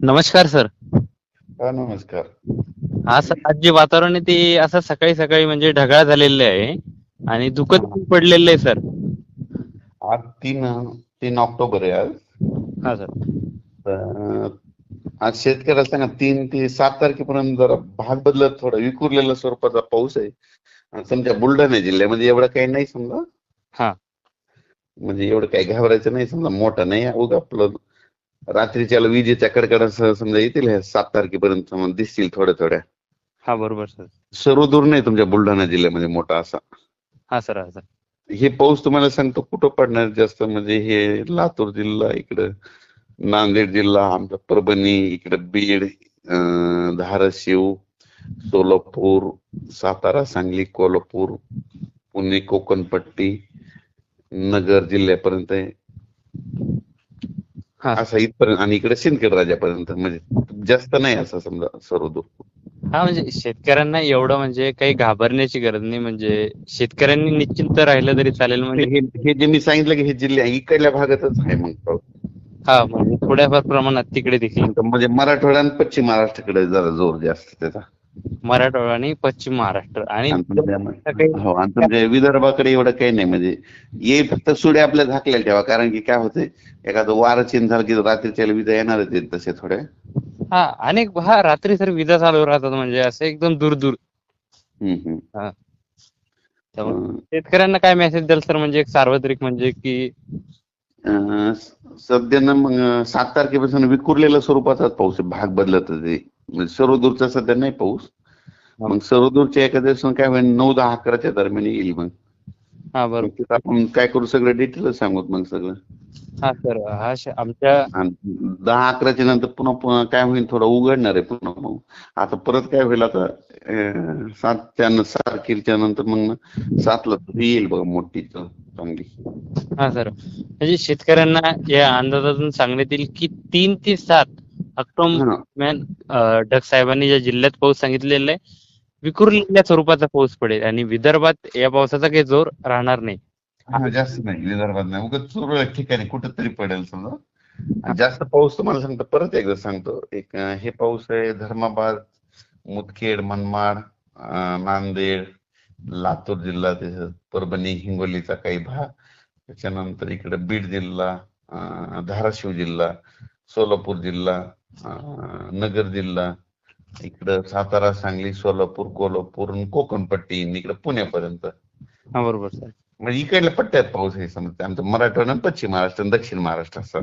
नमस्कार सर. हा नमस्कार. हा सर आज जे वातावरण आहे ते असं सकाळी सकाळी म्हणजे ढगाळ झालेलं आहे आणि दुखत पण पडलेलं आहे सर. आज तीन तीन ऑक्टोबर आहे आज. हा सर. तर आज शेतकऱ्याला सांगा तीन ते सात तारखेपर्यंत जरा भाग बदलत थोडा विखुरलेला स्वरूपाचा पाऊस आहे. आणि समजा बुलढाणा जिल्ह्यामध्ये एवढं काही नाही समजा. हा. म्हणजे एवढं काही घाबरायचं नाही समजा मोठं नाही उगा आपलं रात्रीच्या विजेच्या कडकडासह समजा येतील हे सात तारखेपर्यंत दिसतील थोड्या थोड्या. हा बरोबर सर. सर्व दूर नाही तुमच्या बुलढाणा जिल्ह्यामध्ये मोठा असा. हा सर हा सर. हे पाऊस तुम्हाला सांगतो कुठं पडणार जास्त म्हणजे हे लातूर जिल्हा इकडं नांदेड जिल्हा आमचा परभणी इकडं बीड धाराशिव सोलापूर सातारा सांगली कोल्हापूर पुणे कोकणपट्टी नगर जिल्ह्यापर्यंत असा इथपर्यंत आणि इकडे सिंदखेड राजापर्यंत म्हणजे जास्त नाही असं समजा सर्व दूर हा म्हणजे शेतकऱ्यांना एवढं म्हणजे काही घाबरण्याची गरज नाही म्हणजे शेतकऱ्यांनी निश्चिंत राहिलं तरी चालेल म्हणजे हे हे जे मी सांगितलं की हे जिल्हे इकडल्या भागातच आहे मग पाऊस. हा म्हणजे थोड्याफार प्रमाणात तिकडे देखील म्हणजे मराठवाडा आणि पश्चिम महाराष्ट्राकडे जरा जोर जास्त त्याचा. मराठवाडा आणि पश्चिम महाराष्ट्र. आणि हो आणि तुमच्या विदर्भाकडे एवढं काही नाही. म्हणजे ये फक्त सुड्या आपल्या झाकलेल्या ठेवा. कारण की काय होते एखादं वारं चेंज झालं की रात्रीच्या विजा आहेत तसे थोड्या हा अनेक हा रात्री सर विजा चालू राहतात म्हणजे असं एकदम दूर दूर. शेतकऱ्यांना काय मेसेज द्याल सर म्हणजे एक सार्वत्रिक म्हणजे की सध्या ना मग सात तारखेपासून विखुरलेल्या स्वरूपाचाच पाऊस भाग बदलत म्हणजे सर्व दूरचा सध्या नाही पाऊस. मग सर्व दूरच्या एका दिवसानं काय होईल? नऊ दहा अकराच्या दरम्यान येईल मग. हा बरोबर. आपण काय करू सगळं डिटेल सांगूत मग सगळं. हा सर हा आमच्या दहा अकराच्या नंतर पुन्हा पुन्हा काय होईल? थोडं उघडणार आहे पुन्हा मग. आता परत काय होईल? आता सातच्या तारखेच्या नंतर मग सातला येईल बघा मोठी चांगली. हा सर. म्हणजे शेतकऱ्यांना या अंदाजातून सांगण्यात येईल की तीन ते सात अं, ढग साहेबांनी ज्या जिल्ह्यात पाऊस सांगितलेला आहे विखुरलेल्या स्वरूपाचा पाऊस पडेल आणि विदर्भात या पावसाचा काही जोर राहणार नाही. हा, जास्त नाही. विदर्भात नाही. उगाच तुरळक ठिकाणी कुठेतरी पडेल समजा. जास्त पाऊस तुम्हाला सांगतो परत एकदा सांगतो. एक हे पाऊस आहे धर्माबाद मुदखेड मनमाड नांदेड लातूर जिल्हा परभणी हिंगोलीचा काही भाग. त्याच्यानंतर इकडे बीड जिल्हा धाराशिव जिल्हा सोलापूर जिल्हा नगर जिल्हा इकडं सातारा सांगली सोलापूर कोल्हापूर कोकणपट्टी इकडे पुण्यापर्यंत. हा बरोबर सर. म्हणजे इकडल्या पट्ट्यात पाऊस आहे समजा आमचं मराठवाडा आणि पश्चिम महाराष्ट्र आणि दक्षिण महाराष्ट्र असं.